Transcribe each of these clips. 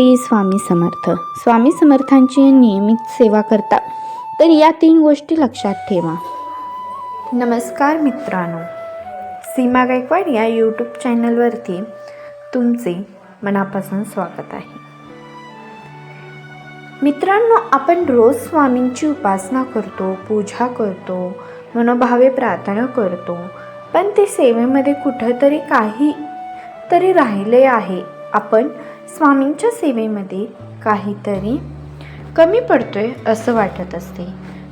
श्री स्वामी समर्थ. स्वामी समर्थांची नियमित सेवा करता. तर या तीन गोष्टी लक्षात ठेवा. नमस्कार मित्रांनो. सीमा गायकवाड या यूट्यूब चॅनलवरती तुमचे मनापासून स्वागत आहे. मित्रांनो आपण रोज स्वामींची उपासना करतो पूजा करतो मनोभावे प्रार्थना करतो. पण ते सेवेमध्ये कुठंतरी काही तरी राहिले आहे. आपण स्वामींच्या सेवेमध्ये काहीतरी कमी पडतोय असं वाटत असते.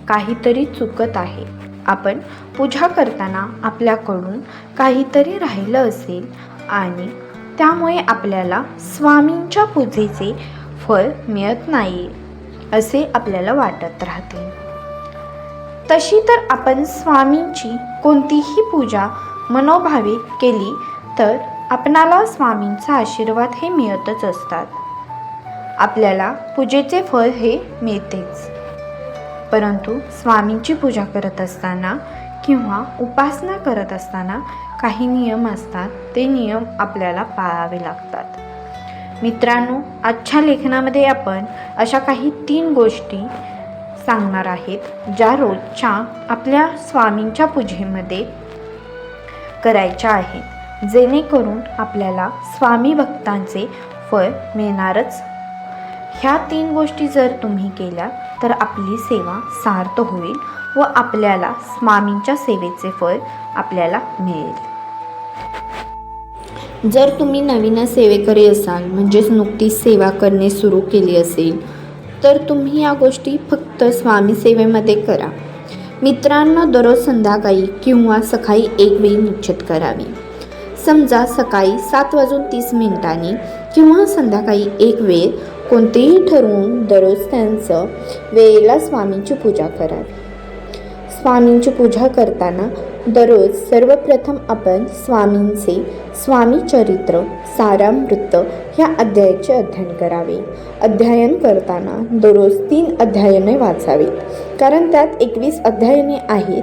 काहीतरी चुकत आहे. आपण पूजा करताना आपल्याकडून काहीतरी राहिलं असेल आणि त्यामुळे आपल्याला स्वामींच्या पूजेचे फळ मिळत नाही असे आपल्याला वाटत राहते. तशी तर आपण स्वामींची कोणतीही पूजा मनोभावे केली तर आपणाला स्वामींचा आशीर्वाद हे मिळतच असतात. आपल्याला पूजेचे फळ हे मिळतेच. परंतु स्वामींची पूजा करत असताना किंवा उपासना करत असताना काही नियम असतात ते नियम आपल्याला पाळावे लागतात. मित्रांनो आजच्या लेखनामध्ये आपण अशा काही तीन गोष्टी सांगणार आहेत ज्या रोजच्या आपल्या स्वामींच्या पूजेमध्ये करायच्या आहेत. जेणेकरून आपल्याला स्वामी भक्तांचे फळ मिळणारच. ह्या तीन गोष्टी जर तुम्ही केल्या तर आपली सेवा सार्थ होईल व आपल्याला स्वामींच्या सेवेचे फळ आपल्याला मिळेल. जर तुम्ही नवीन सेवेकरी असाल म्हणजेच नुकतीच सेवा करणे सुरू केली असेल तर तुम्ही या गोष्टी फक्त स्वामी सेवेमध्ये करा. मित्रांनो दररोज संध्याकाळी किंवा सकाळी एक वेळी निश्चित करावी. समजा सकाळी सात वाजून तीस मिनिटांनी किंवा संध्याकाळी एक वेळ कोणतेही ठरवून दररोज त्यांचं वेळेला स्वामींची पूजा करावी स्वामींची पूजा करताना दररोज सर्वप्रथम आपण स्वामींचे स्वामी चरित्र सारामृत ह्या अध्यायाचे अध्ययन करावे. अध्ययन करताना दररोज तीन अध्यायने वाचावीत. कारण त्यात एकवीस अध्यायने आहेत.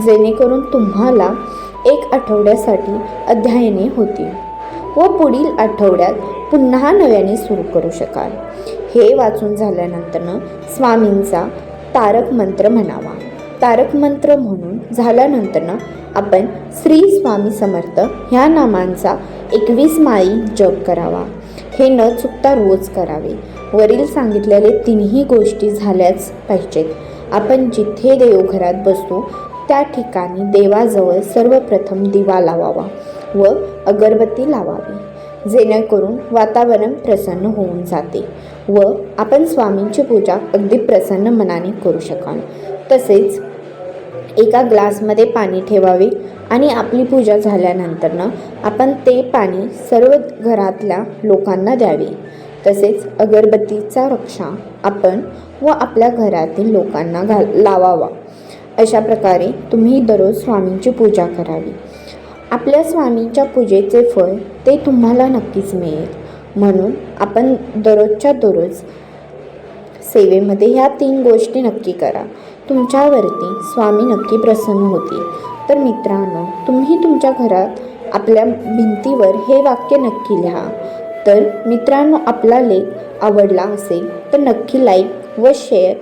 जेणेकरून तुम्हाला एक आठवड्यासाठी अध्ययने होतील व पुढील आठवड्यात पुन्हा नव्याने सुरू करू शकाल. हे वाचून झाल्यानंतरनं स्वामींचा तारक मंत्र म्हणावा. तारक मंत्र म्हणून झाल्यानंतरनं आपण श्री स्वामी समर्थ ह्या नामांचा एकवीस माळी जप करावा. हे न चुकता रोज करावे. वरील सांगितलेले तिन्ही गोष्टी झाल्याच पाहिजेत. आपण जिथे देवघरात बसतो त्या ठिकाणी देवाजवळ सर्वप्रथम दिवा लावावा व अगरबत्ती लावावी जेणेकरून वातावरण प्रसन्न होऊन जाते व आपण स्वामींची पूजा अगदी प्रसन्न मनाने करू शकाल. तसेच एका ग्लासमध्ये पाणी ठेवावे आणि आपली पूजा झाल्यानंतरनं आपण ते पाणी सर्व घरातल्या लोकांना द्यावे. तसेच अगरबत्तीचा रक्षा आपण व आपल्या घरातील लोकांना घाल लावावा. अशा प्रकारे तुम्ही दररोज स्वामींची पूजा करावी. आपल्या स्वामींच्या पूजेचे फळ ते तुम्हाला नक्कीच मिळेल. म्हणून आपण दररोजच्या दररोज सेवेमध्ये ह्या तीन गोष्टी नक्की करा. तुमच्यावरती स्वामी नक्की प्रसन्न होतील. तर मित्रांनो तुम्ही तुमच्या घरात आपल्या भिंतीवर हे वाक्य नक्की लिहा. तर मित्रांनो आपला लेख आवडला असेल तर नक्की लाईक व शेअर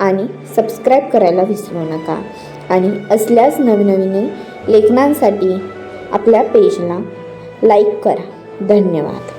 आणि सबस्क्राईब करायला विसरू नका. आणि असल्यास नवनवीन लेखनांसाठी आपल्या पेजला लाईक करा. धन्यवाद.